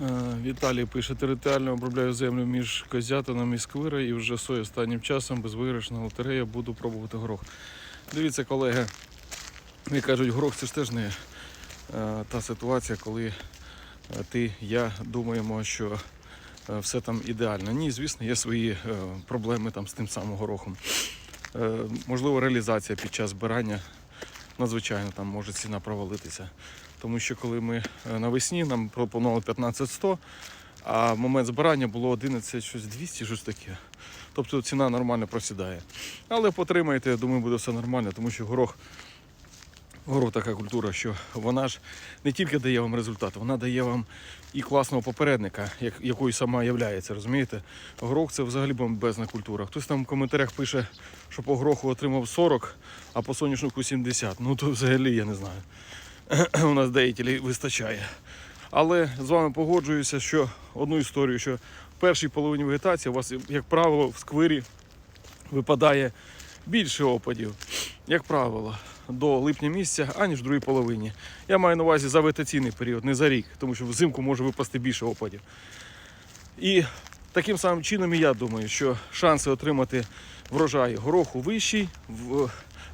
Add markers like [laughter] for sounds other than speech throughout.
Е, Віталій пише, територіально обробляю землю між Козятином і Сквира і вже сою останнім часом безвиграшна лотерея буду пробувати горох. Дивіться, колеги, як кажуть, горох це ж теж не е, та ситуація, коли е, ти, я думаємо, що все там ідеально. Ні, звісно, є свої проблеми там з тим самим горохом. Можливо, реалізація під час збирання надзвичайно там може ціна провалитися. Тому що коли ми е, навесні нам пропонували 15-100, а момент збирання було 11 щось 200, щось таке. Тобто ціна нормально просідає. Але потримайте, я думаю, буде все нормально, тому що горох, горох така культура, що вона ж не тільки дає вам результат, вона дає вам і класного попередника, як, якою сама являється, розумієте? Горох це взагалі бомбезна культура. Хтось там в коментарях пише, що по гороху отримав 40, а по соняшнику 70. Ну то взагалі я не знаю. [clears throat] У нас деятелів вистачає. Але з вами погоджуюся, що одну історію, що в першій половині вегетації у вас, як правило, в сквирі випадає більше опадів, як правило, до липня місяця, аніж в другій половині. Я маю на увазі за вегетаційний період, не за рік, тому що взимку може випасти більше опадів. І таким самим чином і я думаю, що шанси отримати врожай гороху вищий,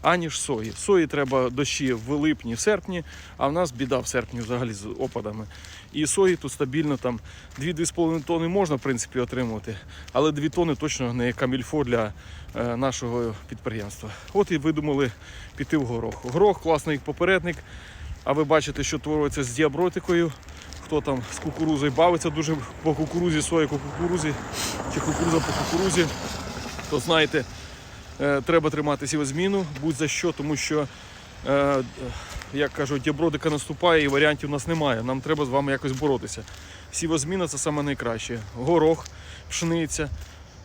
аніж сої. Сої треба дощі в липні, в серпні, а в нас біда в серпні взагалі з опадами. І сої тут стабільно там 2-2,5 тонни можна в принципі отримувати, але 2 тонни точно не камільфо для е, нашого підприємства. От і видумали піти в горох. Горох класний попередник. А ви бачите, що твориться з діабротикою. Хто там з кукурузою бавиться дуже по кукурузі, соя по кукурузі чи кукуруза по кукурузі, то знаєте, е, треба тримати сівозміну, будь за що, тому що, е, як кажуть, діабротика наступає і варіантів у нас немає. Нам треба з вами якось боротися. Сівозміна це саме найкраще. Горох, пшениця,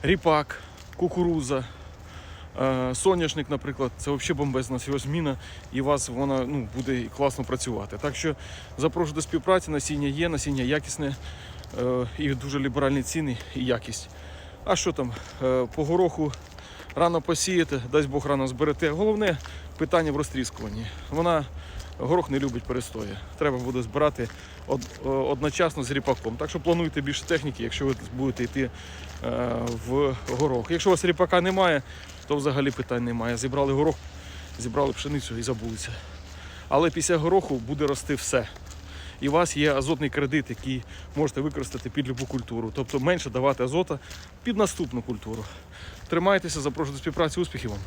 ріпак, кукуруза. Е, Соняшник, наприклад, це взагалі бомбезна сівозміна, і вас вона ну, буде класно працювати. Так що запрошую до співпраці, насіння є, насіння якісне е, і дуже ліберальні ціни і якість. А що там, е, по гороху рано посіяти, дасть Бог рано зберете. Головне питання в розтріскуванні. Вона горох не любить перестої. Треба буде збирати е, одночасно з ріпаком. Так що плануйте більше техніки, якщо ви будете йти е, в горох. Якщо у вас ріпака немає, то взагалі питань немає. Зібрали горох, зібрали пшеницю і забулися. Але після гороху буде рости все. І у вас є азотний кредит, який можете використати під любу культуру. Тобто менше давати азота під наступну культуру. Тримайтеся, запрошую до співпраці, успіхів вам!